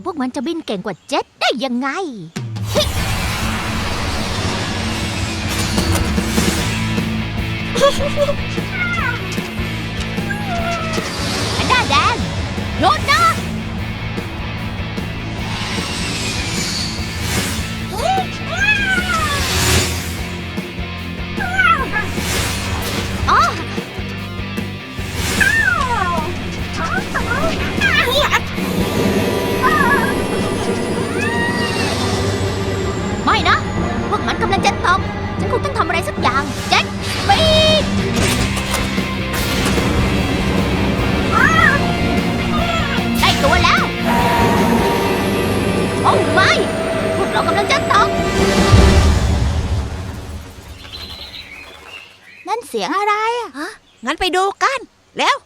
แต่พวกมันจะบินเก่งกว่าเจ็ตได้ยังไงแต้องทำอะไรสักอย่างแจ็ตปีดได้ตัวแล้ว โอ้ไม่ พวกเรากำลังจะตก นั่นเสียงอะไรอะงั้นไปดูกัน แล้ว